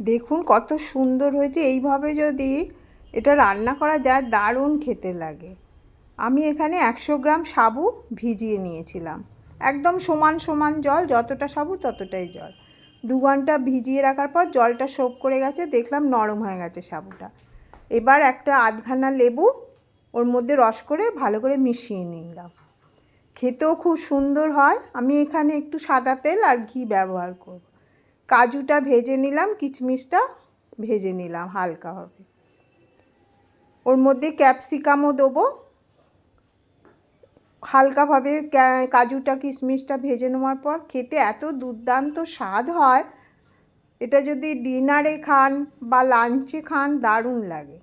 দেখুন কত সুন্দর হয়েছে। এইভাবে যদি এটা রান্না করা যায়, দারুণ খেতে লাগে। আমি এখানে একশো গ্রাম সাবু ভিজিয়ে নিয়েছিলাম। একদম সমান সমান জল, যতটা সাবু ততটাই জল। দু ঘণ্টা ভিজিয়ে রাখার পর জলটা সোপ করে গেছে, দেখলাম নরম হয়ে গেছে সাবুটা। এবার একটা আধখানা লেবু ওর মধ্যে রস করে ভালো করে মিশিয়ে নিলাম। খেতেও খুব সুন্দর হয়। আমি এখানে একটু সাদা তেল আর ঘি ব্যবহার করব। কাজুটা ভেজে নিলাম, কিচমিচটা ভেজে নিলাম হালকাভাবে ওর মধ্যে ক্যাপসিকামও দেবো। হালকাভাবে কাজুটা কিশমিশটা ভেজে নেওয়ার পর খেতে এত দুর্দান্ত স্বাদ হয়, এটা যদি ডিনারে খান বা লাঞ্চে খান দারুণ লাগে।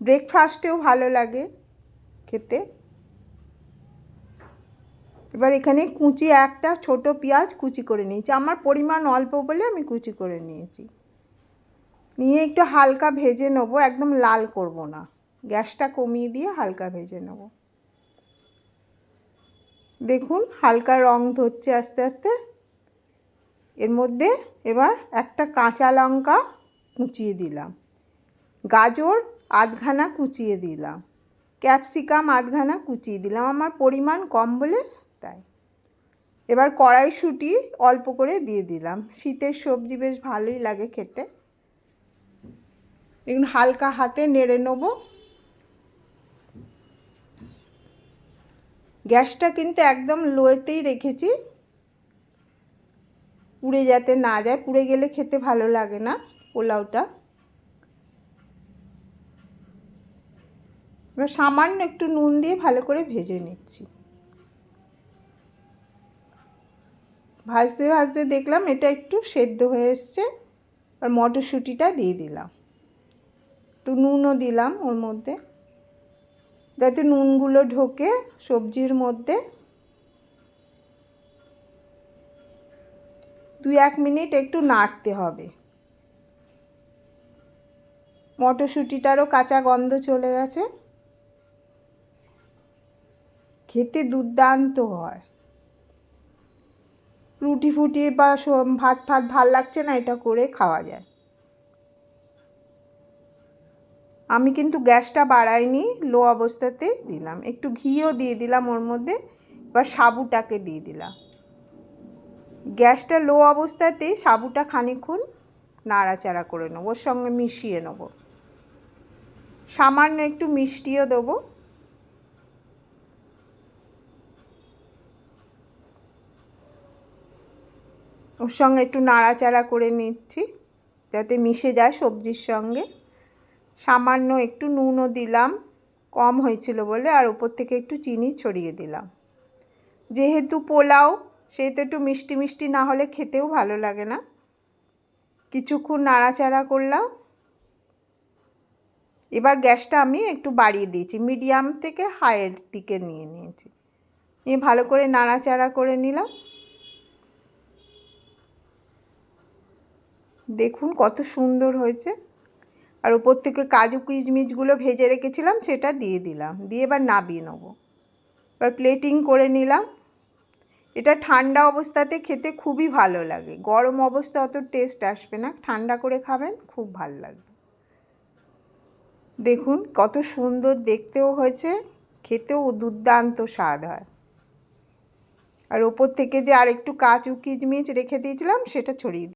ব্রেকফাস্টেও ভালো লাগে খেতে। এবার এখানে কুচি একটা, ছোট পেঁয়াজ কুচি করে নিয়েছি। আমার পরিমাণ অল্প বলে আমি কুচি করে নিয়েছি। নিয়ে একটু হালকা ভেজে নেব, একদম লাল করব না। গ্যাসটা কমিয়ে দিয়ে হালকা ভেজে নেব। দেখুন, হালকা রং ধরছে আস্তে আস্তে। এর মধ্যে এবার একটা কাঁচা লঙ্কা কুচিয়ে দিলাম। গাজর আধখানা কুচিয়ে দিলাম। ক্যাপসিকাম আধখানা কুচিয়ে দিলাম। আমার পরিমাণ কম বলে তাই। এবার কড়াইশুঁটি অল্প করে দিয়ে দিলাম। শীতের সবজি বেশ ভালোই লাগে খেতে। দেখুন, হালকা হাতে নেড়ে নেব। গ্যাসটা কিন্তু একদম লোয়েতেই রেখেছি। পুড়ে যাতে না যায়, পুড়ে গেলে খেতে ভালো লাগে না পোলাওটা। এবার সামান্য একটু নুন দিয়ে ভালো করে ভেজে নিচ্ছি। ভাজতে ভাজতে দেখলাম এটা একটু সেদ্ধ হয়ে এসছে। আর মটরশুঁটিটা দিয়ে দিলাম। একটু নুনও দিলাম ওর মধ্যে। যাতে নুনগুলো ঢোকে সবজির মধ্যে। দুই এক মিনিট একটু নাড়তে হবে। মটরশুঁটিটারও কাঁচা গন্ধ চলে গেছে। খেতে দুর্দান্ত হয়। রুটি ফুটি বা ভাত ফাত ভালো লাগছে না, এটা করে খাওয়া যায়। আমি কিন্তু গ্যাসটা বাড়াইনি, লো অবস্থাতে দিলাম। একটু ঘিও দিয়ে দিলাম ওর মধ্যে, এবার সাবুটাকে দিয়ে দিলাম। গ্যাসটা লো অবস্থাতেই সাবুটা খানিক্ষণ নাড়াচাড়া করে নেব, ওর সঙ্গে মিশিয়ে নেব। সামান্য একটু মিষ্টিও দেবো। ওর সঙ্গে একটু নাড়াচাড়া করে নিচ্ছি, যাতে মিশে যায় সবজির সঙ্গে। সামান্য একটু নুনও দিলাম, কম হয়েছিল বলে, আর ওপর থেকে একটু চিনি ছড়িয়ে দিলাম। যেহেতু পোলাও সেহেতু একটু মিষ্টি মিষ্টি না হলে খেতেও ভালো লাগে না। কিছুক্ষণ নাড়াচাড়া করলাম। এবার গ্যাসটা আমি একটু বাড়িয়ে দিয়েছি, মিডিয়াম থেকে হাইয়ের দিকে নিয়ে নিয়েছি। নিয়ে ভালো করে নাড়াচাড়া করে নিলাম। দেখুন কত সুন্দর হয়েছে। আর উপর থেকে কাজু কিশমিশগুলো ভেজে রেখেছিলাম, সেটা দিয়ে দিলাম। দিয়ে এবার নাবিয়ে নেব। এবার প্লেটিং করে নিলাম। এটা ঠান্ডা অবস্থাতে খেতে খুবই ভালো লাগে। গরম অবস্থা অত টেস্ট আসবে না। ঠান্ডা করে খাবেন, খুব ভালো লাগবে। দেখুন কত সুন্দর দেখতেও হয়েছে, খেতেও দুর্দান্ত স্বাদ হয়। আর ওপর থেকে যে আর একটু কাজু কিশমিশ রেখে দিয়েছিলাম, সেটা ছড়িয়ে